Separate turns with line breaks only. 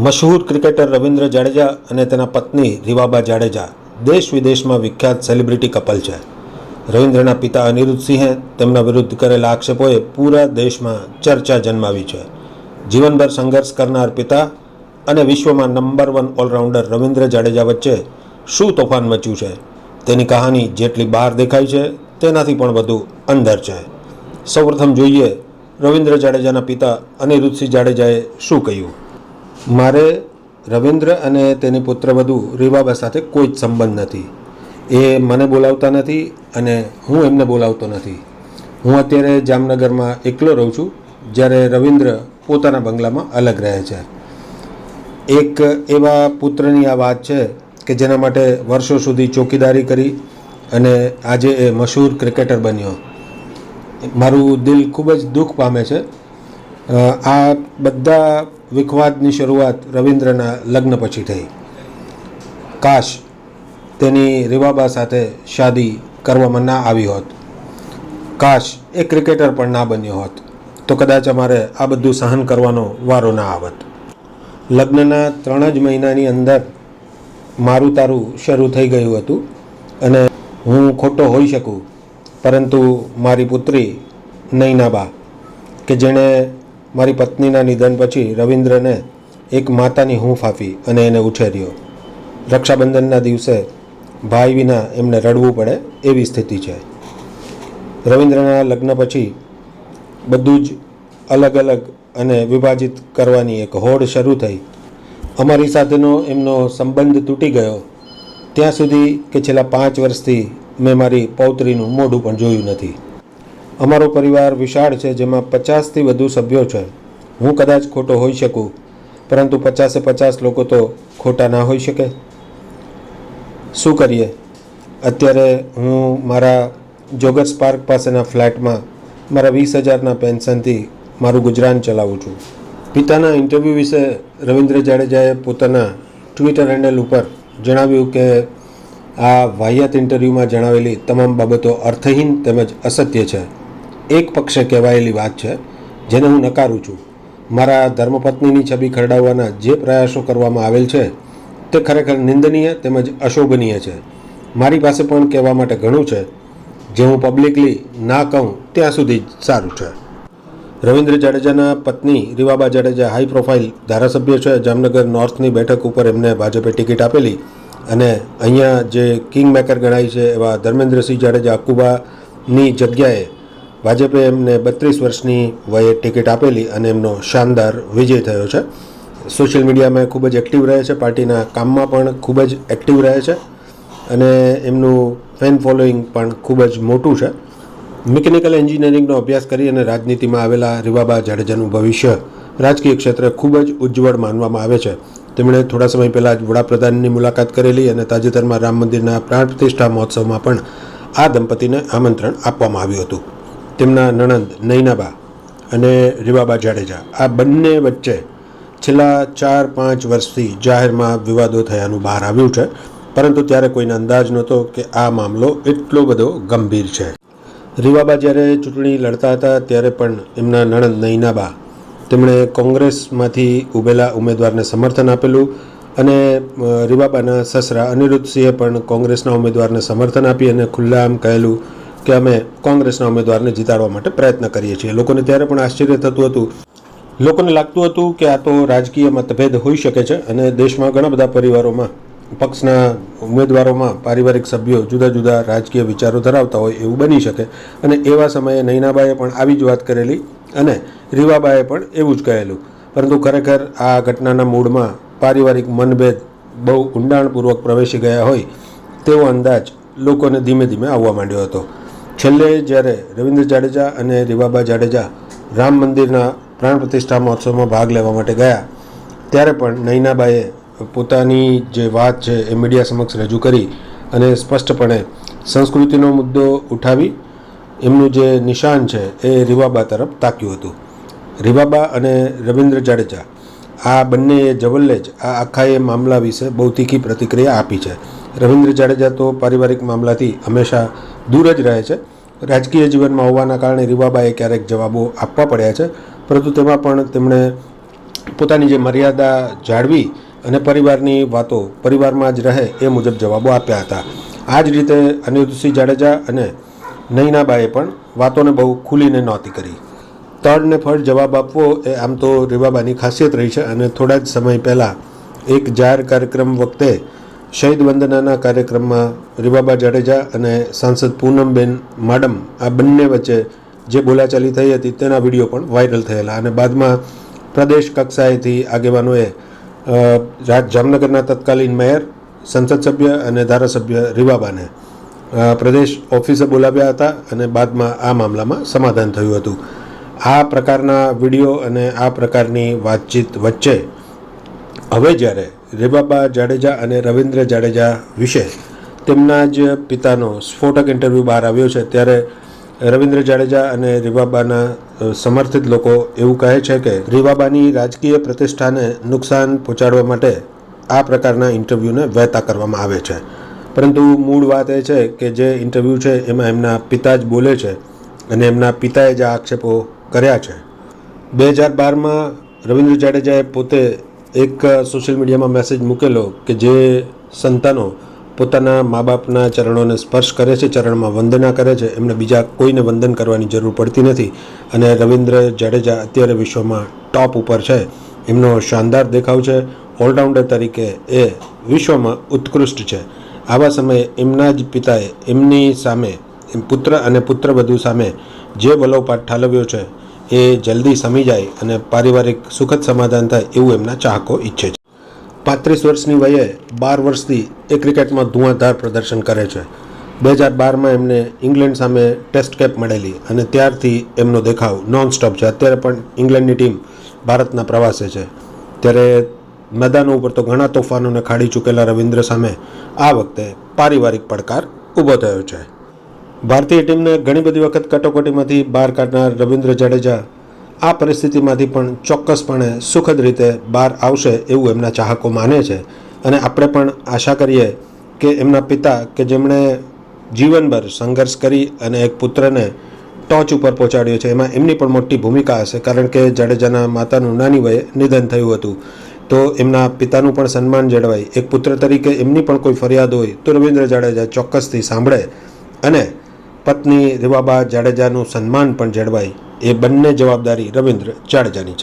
મશહૂર cricketer Ravindra Jadeja અને તેના પત્ની રીવાબા જાડેજા દેશ વિદેશમાં વિખ્યાત સેલિબ્રિટી કપલ છે. રવિન્દ્રના પિતા અનિરુદ્ધસિંહે તેમના વિરુદ્ધ કરેલા આક્ષેપોએ પૂરા દેશમાં ચર્ચા જન્માવી છે. જીવનભર સંઘર્ષ કરનાર પિતા અને વિશ્વમાં number one allrounder Ravindra Jadeja વચ્ચે શું તોફાન મચ્યું છે? તેની કહાની જેટલી બહાર દેખાય છે, તેનાથી પણ વધુ અંદર છે. સૌપ્રથમ જોઈએ રવિન્દ્ર જાડેજાના પિતા અનિરુદ્ધસિંહ જાડેજાએ શું કહ્યું? મારે રવિન્દ્ર અને તેની પુત્રવધુ રીવાબા સાથે કોઈ જ સંબંધ નથી. એ મને બોલાવતા નથી અને હું એમને બોલાવતો નથી. હું અત્યારે જામનગરમાં એકલો રહું છું, જ્યારે રવિન્દ્ર પોતાના બંગલામાં અલગ રહે છે. એક એવા પુત્રની આ વાત છે કે જેના માટે વર્ષો સુધી ચોકીદારી કરી અને આજે એ મશહૂર ક્રિકેટર બન્યો. મારું દિલ ખૂબ જ દુઃખ પામે છે આ બધા વિખવાદની શરૂઆત રવિન્દ્રના લગ્ન પછી થઈ. કાશ તેની રીવાબા સાથે શાદી કરવામાં ના આવી હોત. કાશ એ ક્રિકેટર પણ ના બન્યો હોત. તો કદાચ અમારે આ બધું સહન કરવાનો વારો ના આવત. લગ્નના ત્રણ જ મહિનાની અંદર મારું તારું શરૂ થઈ ગયું હતું અને હું ખોટો હોઈ શકું. પરંતુ મારી પુત્રી નૈનાબા, કે જેણે મારી પત્નીના નિધન પછી રવિન્દ્રને એક માતાની હૂંફ આપી અને એને ઉછેર્યો. રક્ષાબંધનના દિવસે ભાઈ વિના એમને રડવું પડે એવી સ્થિતિ છે. રવિન્દ્રના લગ્ન પછી બધું જ અલગ અલગ અને વિભાજિત કરવાની એક હોડ શરૂ થઈ. અમારી સાથેનો એમનો સંબંધ તૂટી ગયો. ત્યાં સુધી કે છેલ્લા પાંચ વર્ષથી મેં મારી પૌત્રીનું મોઢું પણ જોયું નથી. અમારો પરિવાર વિશાળ છે, જેમાં પચાસથી વધુ સભ્યો છે. હું કદાચ ખોટો હોઈ શકું, પરંતુ પચાસે પચાસ લોકો તો ખોટા ના હોઈ શકે. શું કરીએ? અત્યારે હું મારા જોગર્સ પાર્ક પાસેના ફ્લેટમાં મારા વીસ હજારના પેન્શનથી મારું ગુજરાન ચલાવું છું. પિતાના ઇન્ટરવ્યૂ વિશે રવિન્દ્ર જાડેજાએ પોતાના ટ્વિટર હેન્ડલ ઉપર જણાવ્યું કે, આ વાહિયાત ઇન્ટરવ્યૂમાં જણાવેલી તમામ બાબતો અર્થહીન તેમજ અસત્ય છે. એક પક્ષે કહેવાયેલી વાત છે, જેને હું નકારું છું. મારા ધર્મપત્નીની છબી ખરડાવવાના જે પ્રયાસો કરવામાં આવેલ છે, તે ખરેખર નિંદનીય તેમજ અશોભનીય છે. મારી પાસે પણ કહેવા માટે ઘણું છે, જે હું પબ્લિકલી ના કહું ત્યાં સુધી સારું છે. રવિન્દ્ર જાડેજાના પત્ની રીવાબા જાડેજા હાઈ પ્રોફાઇલ ધારાસભ્ય છે, જામનગર નોર્થની બેઠક ઉપર એમને ભાજપે ટિકિટ આપેલી અને અહીંયા જે કિંગ મેકર ગણાય છે એવા ધર્મેન્દ્રસિંહ જાડેજા અકુબાની જગ્યાએ ભાજપે એમને બત્રીસ વર્ષની વયે ટિકિટ આપેલી અને એમનો શાનદાર વિજય થયો છે. સોશિયલ મીડિયામાં ખૂબ જ એક્ટિવ રહે છે. પાર્ટીના કામમાં પણ ખૂબ જ એક્ટિવ રહે છે અને એમનું ફેન ફોલોઈંગ પણ ખૂબ જ મોટું છે. મિકેનિકલ એન્જિનિયરિંગનો અભ્યાસ કરી અને રાજનીતિમાં આવેલા રીવાબા જાડેજાનું ભવિષ્ય રાજકીય ક્ષેત્રે ખૂબ જ ઉજ્જવળ માનવામાં આવે છે. તેમણે થોડા સમય પહેલાં જ વડાપ્રધાનની મુલાકાત કરેલી અને તાજેતરમાં રામ મંદિરના પ્રાણ પ્રતિષ્ઠા મહોત્સવમાં પણ આ દંપતીને આમંત્રણ આપવામાં આવ્યું હતું. તેમના નણંદ નૈનાબા અને રીવાબા જાડેજા આ બંને વચ્ચે છેલ્લા ચાર પાંચ વર્ષથી જાહેરમાં વિવાદો થયાનું બહાર આવ્યું છે. પરંતુ ત્યારે કોઈને અંદાજ નહોતો કે આ મામલો એટલો બધો ગંભીર છે. રીવાબા જ્યારે ચૂંટણી લડતા હતા ત્યારે પણ એમના નણંદ નૈનાબા તેમણે કોંગ્રેસમાંથી ઉભેલા ઉમેદવારને સમર્થન આપેલું અને રીવાબાના સસરા અનિરુદ્ધસિંહે પણ કોંગ્રેસના ઉમેદવારને સમર્થન આપી અને ખુલ્લામ કહેલું કે અમે કોંગ્રેસના ઉમેદવારને જીતાડવા માટે પ્રયત્ન કરીએ છીએ. લોકોને ત્યારે પણ આશ્ચર્ય થતું હતું. લોકોને લાગતું હતું કે આ તો રાજકીય મતભેદ હોઈ શકે છે અને દેશમાં ઘણા બધા પરિવારોમાં, પક્ષના ઉમેદવારોમાં પારિવારિક સભ્યો જુદા જુદા રાજકીય વિચારો ધરાવતા હોય એવું બની શકે. અને એવા સમયે નૈનાબાએ પણ આવી જ વાત કરેલી અને રીવાબાએ પણ એવું જ કહેલું. પરંતુ ખરેખર આ ઘટનાના મૂળમાં પારિવારિક મનભેદ બહુ ઊંડાણપૂર્વક પ્રવેશી ગયા હોય તેવો અંદાજ લોકોને ધીમે ધીમે આવવા માંડ્યો હતો. છેલ્લે જ્યારે રવિન્દ્ર જાડેજા અને રીવાબા જાડેજા રામ મંદિરના પ્રાણ પ્રતિષ્ઠા મહોત્સવમાં ભાગ લેવા માટે ગયા, ત્યારે પણ નૈનાબાએ પોતાની જે વાત છે એ મીડિયા સમક્ષ રજૂ કરી અને સ્પષ્ટપણે સંસ્કૃતિનો મુદ્દો ઉઠાવી એમનું જે નિશાન છે એ રીવાબા તરફ તાક્યું હતું. રીવાબા અને રવિન્દ્ર જાડેજા આ બંનેએ જવલ્લે જ આ આખા એ મામલા વિશે બહુ તીખી પ્રતિક્રિયા આપી છે. રવિન્દ્ર જાડેજા તો પારિવારિક મામલાથી હંમેશા દૂર જ રહે છે. રાજકીય જીવનમાં હોવાના કારણે રીવાબાએ ક્યારેક જવાબો આપવા પડ્યા છે. પરંતુ તેમાં પણ તેમણે પોતાની જે મર્યાદા જાળવી અને પરિવારની વાતો પરિવારમાં જ રહે એ મુજબ જવાબો આપ્યા હતા. આ જ રીતે અનિરુદ્ધસિંહ જાડેજા અને નૈનાબાએ પણ વાતોને બહુ ખુલીને નહોતી કરી. તળને ફળ જવાબ આપવો એ આમ તો રીવાબાની ખાસિયત રહી છે અને થોડા જ સમય પહેલાં એક જાહેર કાર્યક્રમ વખતે શહીદ વંદનાના કાર્યક્રમમાં રીવાબા જાડેજા અને સાંસદ પૂનમબેન માડમ આ બંને વચ્ચે જે બોલાચાલી થઈ હતી તેના વીડિયો પણ વાયરલ થયેલા અને બાદમાં પ્રદેશ કક્ષાએથી આગેવાનોએ જામનગરના તત્કાલીન મેયર, સંસદ સભ્ય અને ધારાસભ્ય રીવાબાને પ્રદેશ ઓફિસે બોલાવ્યા હતા અને બાદમાં આ મામલામાં સમાધાન થયું હતું. આ પ્રકારના વીડિયો અને આ પ્રકારની વાતચીત વચ્ચે હવે જ્યારે રેબાબા જાડેજા અને રવિન્દ્ર જાડેજા વિશે તેમના જ પિતાનો સ્ફોટક ઇન્ટરવ્યૂ બહાર આવ્યો છે. ત્યારે રવિન્દ્ર જાડેજા અને રીવાબાના સમર્થિત લોકો એવું કહે છે કે રીવાબાની રાજકીય પ્રતિષ્ઠાને નુકસાન પહોંચાડવા માટે આ પ્રકારના ઇન્ટરવ્યૂને વહેતા કરવામાં આવે છે. પરંતુ મૂળ વાત એ છે કે જે ઇન્ટરવ્યૂ છે એમાં એમના પિતા જ બોલે છે અને એમના પિતાએ જ આક્ષેપો કર્યા છે. બે હજાર બારમાં રવિન્દ્ર જાડેજાએ પોતે એક સોશિયલ મીડિયામાં મેસેજ મૂકેલો કે જે સંતાનો પોતાના મા બાપના ચરણોને સ્પર્શ કરે છે, ચરણમાં વંદના કરે છે, એમને બીજા કોઈને વંદન કરવાની જરૂર પડતી નથી. અને રવિન્દ્ર જાડેજા અત્યારે વિશ્વમાં ટોપ ઉપર છે. એમનો શાનદાર દેખાવ છે. ઓલરાઉન્ડર તરીકે એ વિશ્વમાં ઉત્કૃષ્ટ છે. આવા સમયે એમના જ પિતાએ એમની સામે પુત્ર અને પુત્રવધુ સામે જે વલોપાટ ઠાલવ્યો છે એ જલ્દી સમી જાય અને પારિવારિક સુખદ સમાધાન થાય એવું એમના ચાહકો ઈચ્છે છે. પાંત્રીસ વર્ષની વયે બાર વર્ષથી એ ક્રિકેટમાં ધુઆંધાર પ્રદર્શન કરે છે. બે હજાર બારમાં એમને ઇંગ્લેન્ડ સામે ટેસ્ટ કેપ મળેલી અને ત્યારથી એમનો દેખાવ નોન સ્ટોપ છે. અત્યારે પણ ઇંગ્લેન્ડની ટીમ ભારતના પ્રવાસે છે. ત્યારે મેદાનો ઉપર તો ઘણા તોફાનોને ખાડી ચૂકેલા રવિન્દ્ર સામે આ વખતે પારિવારિક પડકાર ઊભો થયો છે. ભારતીય ટીમને ઘણી બધી વખત કટોકટીમાંથી બહાર કાઢનાર રવિન્દ્ર જાડેજા આ પરિસ્થિતિમાંથી પણ ચોક્કસપણે સુખદ રીતે બહાર આવશે એવું એમના ચાહકો માને છે. અને આપણે પણ આશા કરીએ કે એમના પિતા કે જેમણે જીવનભર સંઘર્ષ કરી અને એક પુત્રને ટોચ ઉપર પહોંચાડ્યો છે, એમાં એમની પણ મોટી ભૂમિકા હશે. કારણ કે જાડેજાના માતાનું નાની વયે નિધન થયું હતું. તો એમના પિતાનું પણ સન્માન જળવાય. એક પુત્ર તરીકે એમની પણ કોઈ ફરિયાદ હોય તો રવિન્દ્ર જાડેજા ચોક્કસથી સાંભળે અને પત્ની રીવાબા જાડેજાનું સન્માન પણ જળવાય એ બંને જવાબદારી રવિન્દ્ર જાડેજાની છે.